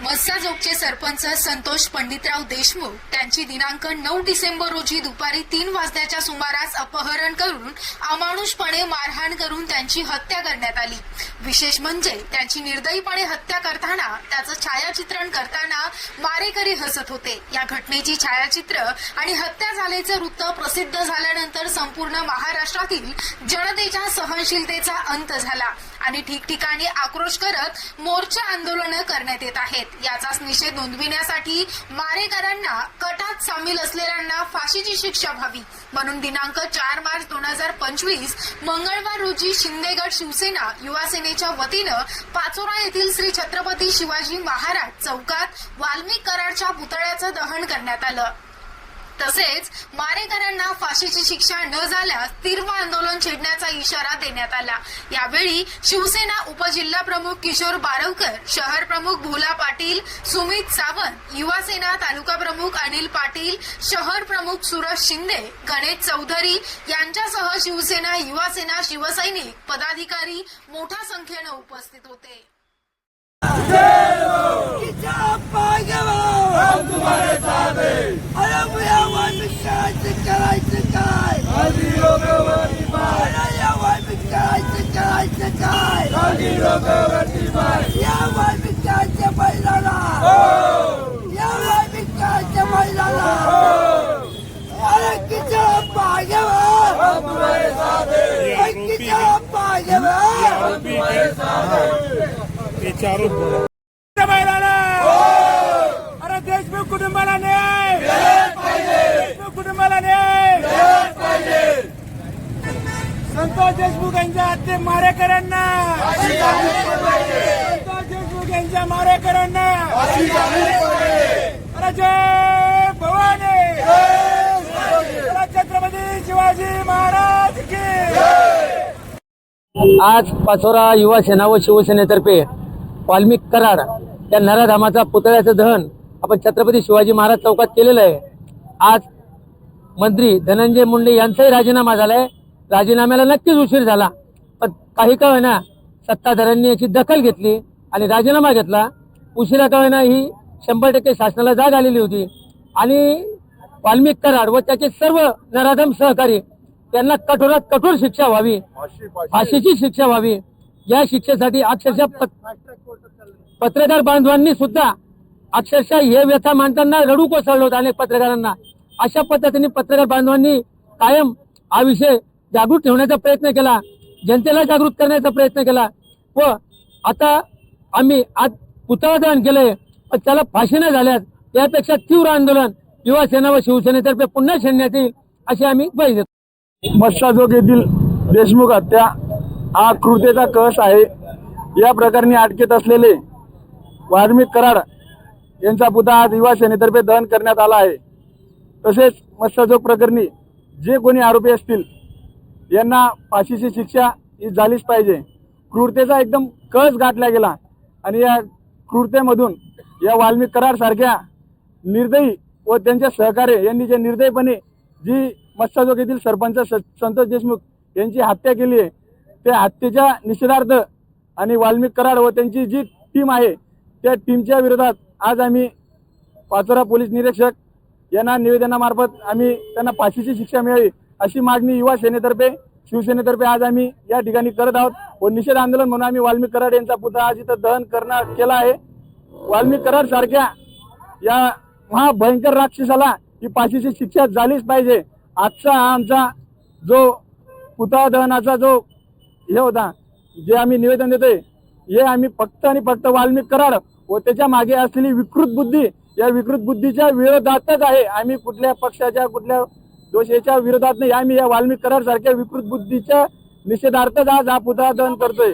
मस्साजोगचे सरपंच संतोष पंडितराव देशमुख त्यांची दिनांक नऊ डिसेंबर रोजी दुपारी तीन वाजण्याच्या सुमारास अपहरण करून अमानुषपणे मारहाण करून त्यांची हत्या करण्यात आली. विशेष म्हणजे त्यांची निर्दयीपणे हत्या करताना त्याचं छायाचित्रण करताना मारेकरी हसत होते. या घटनेची छायाचित्र आणि हत्या झाल्याचं वृत्त प्रसिद्ध झाल्यानंतर संपूर्ण महाराष्ट्रातील जनतेच्या सहनशीलतेचा अंत झाला. आणि ठिकठिकाणी आक्रोश करत मोर्चा आंदोलनं करण्यात येत आहेत. याचाच निषेध नोंदविण्यासाठी मारेकऱ्यांना कटात सामील असलेल्यांना फाशीची शिक्षा व्हावी म्हणून दिनांक चार मार्च दोन हजार पंचवीस मंगळवार रोजी शिंदेगड शिवसेना युवा सेनेच्या वतीनं पाचोरा येथील श्री छत्रपती शिवाजी महाराज चौकात वाल्मिक कराडच्या पुतळ्याचं दहन करण्यात आलं. तसेच मारेकऱ्यांना फाशीची शिक्षा न झाल्यास तीव्र आंदोलन छेडण्याचा इशारा देण्यात आला. यावेळी शिवसेना उपजिल्हा प्रमुख किशोर बारवकर शहर प्रमुख भोला पाटील सुमित सावंत युवा सेना तालुका प्रमुख अनिल पाटील शहर प्रमुख सुरज शिंदे गणेश चौधरी यांच्यासह शिवसेना युवा सेना शिवसैनिक पदाधिकारी मोठ्या संख्येनं उपस्थित होते. हम तुम्हारे साथ हैं अरे भैया वाल्मीकि करायचं करायचं काय गांधी लोकवरती पाय अरे या वाल्मीकि करायचं करायचं काय गांधी लोकवरती पाय या वाल्मीकि करायच्या बैलाला या वाल्मीकि करायच्या बैलाला अरे किती पाहिजे हम तुम्हारे साथ हैं किती पाहिजे हम तुम्हारे साथ हैं हे चारों यांच्या हत्ये मारेकरांना संतोष देशमुख यांच्या मारेकरांना जय भवानी. छत्रपती शिवाजी महाराज की. आज पाचोरा युवा सेना व शिवसेनेतर्फे वाल्मिक कराड त्या नराधामाचा पुतळ्याचं दहन आपण छत्रपती शिवाजी महाराज चौकात केलेलं आहे. आज मंत्री धनंजय मुंडे यांचाही राजीनामा झाला आहे राजीनाम्याला नक्कीच उशीर झाला. पण काही का होईना सत्ताधाऱ्यांनी याची दखल घेतली आणि राजीनामा घेतला. उशिरा का होईना ही शंभर टक्के शासनाला जाग आलेली होती. आणि वाल्मिक कराड व त्याचे सर्व नराधम सहकारी त्यांना कठोरात कठोर शिक्षा व्हावी फाशीची शिक्षा व्हावी. या शिक्षेसाठी अक्षरशः पत- पत्रकार बांधवांनी सुद्धा अक्षरशः हे व्यथा मांडताना रडू कोसळलं होतं अनेक पत्रकारांना. अशा पद्धतीने पत्रकार बांधवांनी कायम हा विषय जागृत ठेवण्याचा प्रयत्न केला. जनतेला जागृत करण्याचा प्रयत्न केला. व आता आम्ही आज पुतळा दहन केलंय. पण त्याला फाशी न झाल्यास यापेक्षा तीव्र आंदोलन युवा सेना व शिवसेनेतर्फे पुन्हा छेडण्यात येईल अशी आम्ही ग्वाही देतो. मस्साजोग येथील देशमुख हत्या हा क्रूरतेचा कस आहे? या प्रकरणी अटकेत असलेले वाल्मिक कराड यांचा पुतळा आज युवा सेनेतर्फे दहन करण्यात आला आहे. तसेच मत्स्यजोग प्रकरणी जे कोणी आरोपी असतील यांना फाशीची शिक्षा ही झालीच पाहिजे. क्रूरतेचा एकदम कळस गाठला गेला आणि या क्रूरतेमधून या वाल्मिक करारसारख्या निर्दयी व त्यांचे सहकार्य यांनी जे निर्दयीपणे जी मत्स्यजोग येथील सरपंच स- संतोष देशमुख यांची हत्या केली आहे त्या हत्येच्या निषेधार्थ आणि वाल्मिक कराड व त्यांची जी टीम आहे त्या टीमच्या विरोधात आज आम्ही पाचोरा पोलीस निरीक्षक यांना निवेदनामार्फत आम्ही त्यांना फाशीची शिक्षा मिळावी अशी मागणी युवा सेनेतर्फे शिवसेनेतर्फे आज आम्ही या ठिकाणी करत आहोत. व निषेध आंदोलन म्हणून आम्ही वाल्मिक कराड यांचा पुतळा आज इथं दहन करणार केला आहे. वाल्मिक कराड सारख्या या महाभयंकर राक्षसाला ही फाशीची शिक्षा झालीच पाहिजे. आजचा आमचा जो पुतळा दहनाचा जो हे होता जे आम्ही निवेदन देतोय हे आम्ही फक्त आणि फक्त वाल्मिक कराड व त्याच्यामागे असलेली विकृत बुद्धी या विकृत बुद्धीच्या विरोधातच आहे. आम्ही कुठल्या पक्षाच्या कुठल्या दोषाच्या विरोधात नाही. आम्ही या वाल्मिक करार सारख्या विकृत बुद्धीच्या निषेधार्थच आज हा पुतळा दहन करतोय.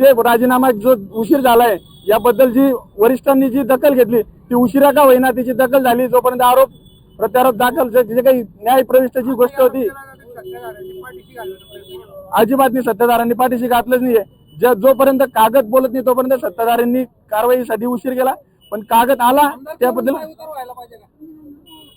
ते राजीनामा जो उशीर झालाय याबद्दल जी वरिष्ठांनी जी दखल घेतली ती उशिरा का होईना तिची दखल झाली. जोपर्यंत आरोप प्रत्यारोप दाखल जे काही न्याय प्रविष्ठाची गोष्ट होती अजिबात नाही सत्ताधारांनी पाठीशी घातलंच नाहीये. ज्या जोपर्यंत कागद बोलत नाही तोपर्यंत सत्ताधाऱ्यांनी कारवाईसाठी उशीर केला. पण कागद आला त्याबद्दल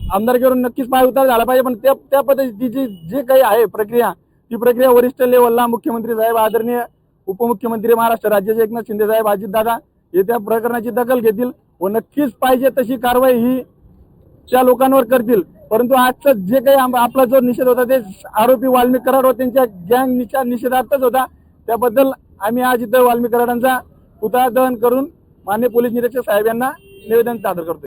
आमदारकीवरून नक्कीच पाय उतार झाला पाहिजे पण त्या त्या पद्धतीची जी काही आहे प्रक्रिया ती प्रक्रिया वरिष्ठ लेवलला मुख्यमंत्री साहेब आदरणीय उपमुख्यमंत्री महाराष्ट्र राज्याचे एकनाथ शिंदे साहेब अजितदादा हे त्या प्रकरणाची दखल घेतील व नक्कीच पाहिजे तशी कारवाई ही त्या लोकांवर करतील. परंतु आजचं जे काही आपला जो निषेध होता ते आरोपी वाल्मिक कराड व त्यांच्या गँगच्या निषेधार्थच होता. त्याबद्दल आम्ही आज इथं वाल्मिक कराडांचा पुतळा दहन करून मान्य पोलीस निरीक्षक साहेब यांना निवेदन सादर करतो